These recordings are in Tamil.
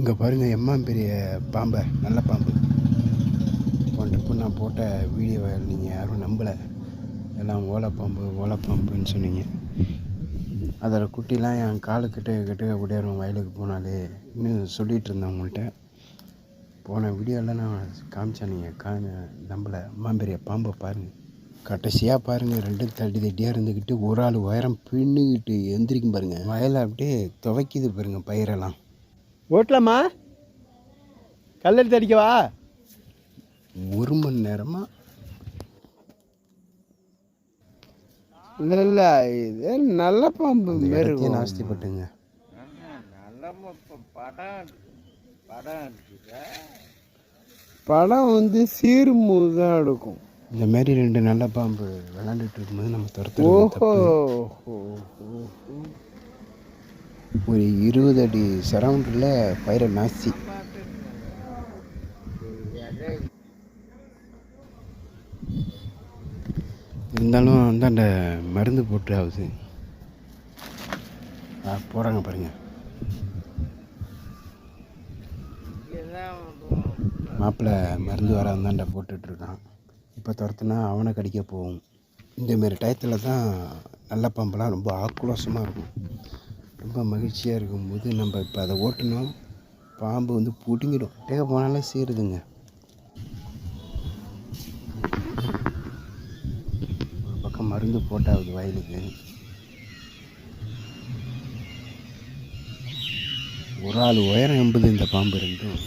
இங்கே பாருங்கள் எம்மா பெரிய பாம்பை நல்ல பாம்பு. போன ட்ரிப்பு நான் போட்ட வீடியோவை நீங்கள் யாரும் நம்பலை. எல்லாம் ஓலைப்பாம்பு ஓலைப்பாம்புன்னு சொன்னீங்க. அதில் குட்டிலாம் என் காலுக்கிட்ட கிட்ட ஓடியாரும் வயலுக்கு போனாலே. இன்னும் சொல்லிகிட்டு இருந்தேன் உங்கள்கிட்ட. போன வீடியோவில் நான் காமிச்சேன் நீங்கள் கா நம்பலை. அம்மா பெரிய பாம்பை பாருங்கள் கடைசியாக பாருங்கள் ரெண்டும் தட்டி தட்டியாக இருந்துக்கிட்டு ஒரு ஆள் உயரம் பின்னுக்கிட்டு எந்திரிக்கும் பாருங்கள் வயலை அப்படியே துவைக்குது பாருங்கள் பயிரெல்லாம். ஓட்டலாமா கல்லெடுத்து அடிக்கவா? ஒரு மணி நேரமாக இல்லை இல்லை இது நல்ல பாம்பு மாரி. நாஸ்திப்பட்டுங்க படம் வந்து சீர்மூது தான் எடுக்கும். இந்த மாதிரி ரெண்டு நல்ல பாம்பு விளாண்டுட்டு இருக்கும்போது நம்ம துரத்துறது ஓஹோ தப்பு. ஒரு இருபது அடி சரௌண்டில் பயிரை நாசி. இருந்தாலும் வந்து அந்த மருந்து போட்டு ஆகுது. ஆ போகிறாங்க பாருங்க. மாப்பிள்ளை மருந்து வராந்தாண்ட போட்டுட்ருக்கான் இப்போ துரத்துனா அவனை கடிக்க போகும். இந்தமாரி டயத்தில் தான் நல்ல பாம்பெல்லாம் ரொம்ப ஆக்ரோஷமாக இருக்கும். ரொம்ப மகிழ்ச்சியாக இருக்கும்போது நம்ம இப்போ அதை ஓட்டணும் பாம்பு வந்து பிடுங்கிடும். டேக போனாலே சேருதுங்க ஒரு பக்கம் மருந்து போட்டாகுது வயலுக்கு. ஒரு ஆள் உயரம் எண்பது இந்த பாம்பு ரெண்டும்.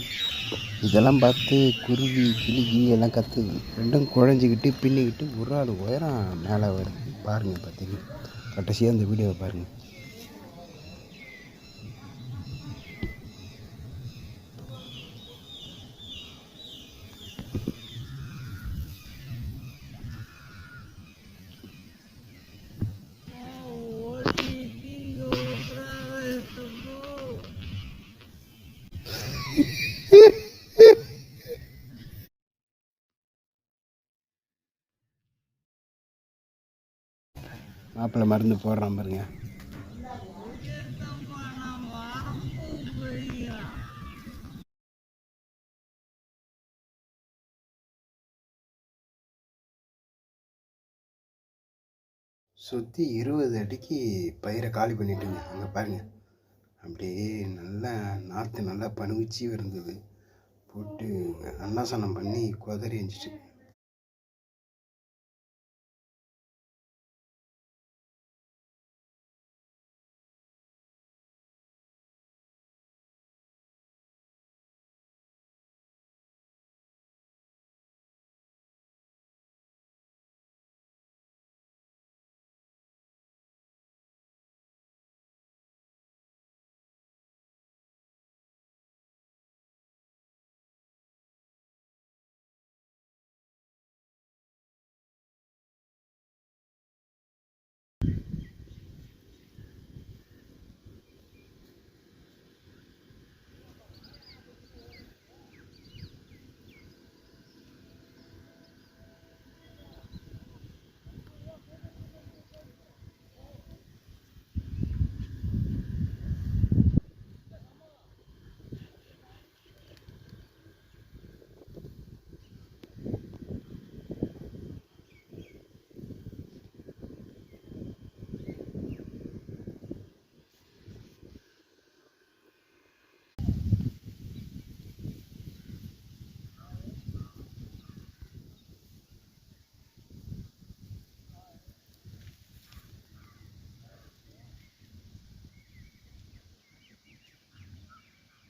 இதெல்லாம் பார்த்து குருவி கிளிகி எல்லாம் கத்துது. ரெண்டும் குழஞ்சிக்கிட்டு பின்னிக்கிட்டு ஒரு ஆள் உயரம் மேலே வருது. பாருங்கள் பார்த்தீங்கன்னா. கடைசியாக அந்த வீடியோவை பாருங்கள் மாப்பிள்ளை மருந்து போடுறான் பாருங்க. சுற்றி இருபது அடிக்கு பயிரை காலி பண்ணிட்டுங்க. அங்கே பாருங்கள் அப்படியே நல்லா நாற்று நல்லா பனுவிச்சு இருந்தது. போட்டு அன்னாசனம் பண்ணி குதறி எஞ்சிட்டு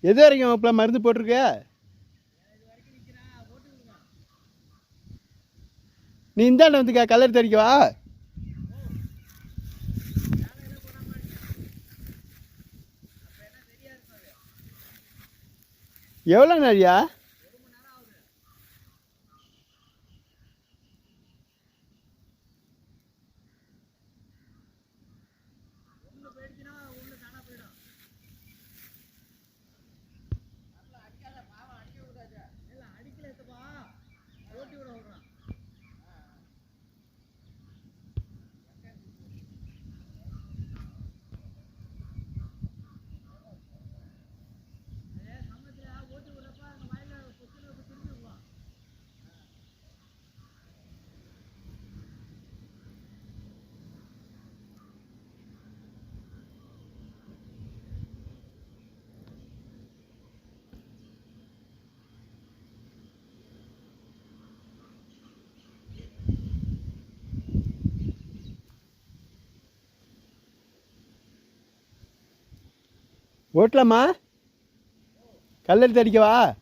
எது வரைக்கும் இப்போ மருந்து போட்டிருக்க? நீ இந்தாண்ட வந்துக்கா கலர் தெரிக்கவா எவ்வளோ நிறையா ஓட்டலாமா? கல்லெடுத்து அடிக்கவா?